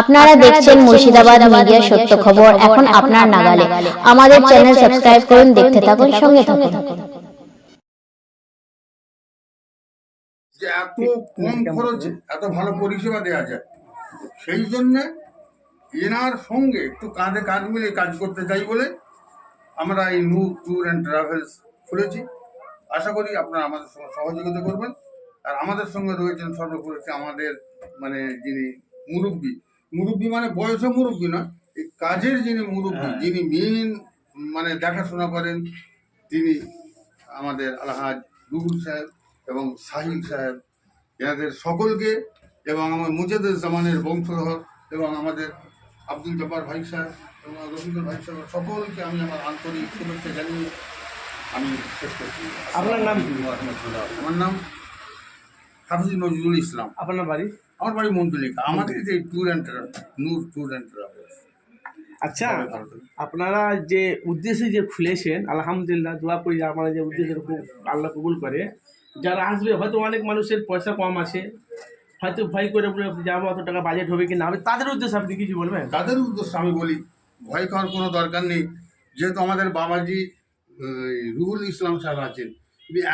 আপনারা দেখছেন মুর্শিদাবাদ মিডিয়া সত্য খবর। এখন আপনার নাগালে। আমাদের চ্যানেল সাবস্ক্রাইব করুন দেখতে থাকুন সঙ্গে থাকুন। যে এত কম খরচে এত ভালো পরিষেবা দেওয়া যায় সেই জন্যে এনার সঙ্গে একটু কাঁধে কাঁধ মিলিয়ে কাজ করতে চাই বলে আমরা এই নু ট্যুর অ্যান্ড ট্রাভেলস খুলেছি। আশা করি আপনারা আমাদের সঙ্গে সহযোগিতা করবেন। আর আমাদের সঙ্গে রয়েছেন সর্বোপরি আমাদের মানে যিনি মুরব্বী। মুরব্বী মানে বয়সে মুরব্বী নয় এই কাজের যিনি মুরব্বী যিনি মেন মানে দেখাশোনা করেন তিনি আমাদের আলহাজ রুহুল সাহেব এবং সাহিল সাহেব এনাদের সকলকে এবং আমার মুজাদুল জামানের বংশধর এবং আমাদের আব্দুল জব্বার ভাই সাহেব এবং রফিকুল ভাই সাহেব সকলকে আমি আমার আন্তরিক শুভেচ্ছা জানিয়ে আমি শেষ করছি। আপনার নাম আমার নাম হাফিজ নজরুল ইসলাম। আপনার বাড়ি? আমার বাড়ি মন্ডলিকা। আমাদের যে tour and Noor tour and আচ্ছা আপনারা যে উদ্দেশ্যে যে খুলেছেন আলহামদুলিল্লাহ দোয়া করি আপনারা যে উদ্দেশ্যে খুব আল্লাহ কবুল করে। যারা আসবে হয়তো অনেক মানুষের পয়সা কম আছে। হয়তো ভয় করে বলে যাব অত টাকা বাজেট হবে কি না হবে তাদের উদ্দেশ্যে আপনি কিছু বলবেন? তাদের উদ্দেশ্যে আমি বলি ভয় খাওয়ার কোনো দরকার নেই। যেহেতু আমাদের বাবাজি রুহুল ইসলাম সাহেব আছেন।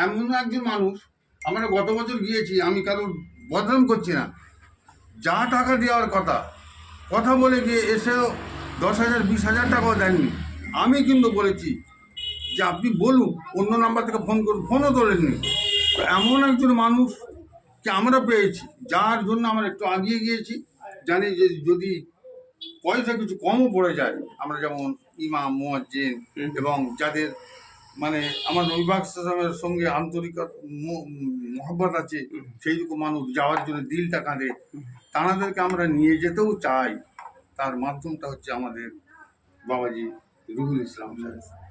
এমন একজন মানুষ আমরা গত বছর গিয়েছি আমি কারোর বদনাম করছি না। যা টাকা দেওয়ার কথা কথা বলে গিয়ে এসেও দশ হাজার বিশ হাজার টাকাও দেননি। আমি কিন্তু বলেছি যে আপনি বলুন অন্য নাম্বার থেকে ফোন করুন ফোনও তোলেননি। এমন একজন মানুষ যে আমরা পেয়েছি যার জন্য আমরা একটু আগিয়ে গিয়েছি। জানি যে যদি পয়সা কিছু কমও পড়ে যায় আমরা যেমন ইমাম মুয়াজ্জিন এবং যাদের মানে আমার অভিভাবক সাহেবের সঙ্গে আন্তরিকতা মহব্বত আছে সেই রকম মানুষ যাওয়ার জন্য দিলটা কাঁদে। তাঁদেরকে আমরা নিয়ে যেতেও চাই। তার মাধ্যমটা হচ্ছে আমাদের বাবাজি রুহুল ইসলাম সাহেব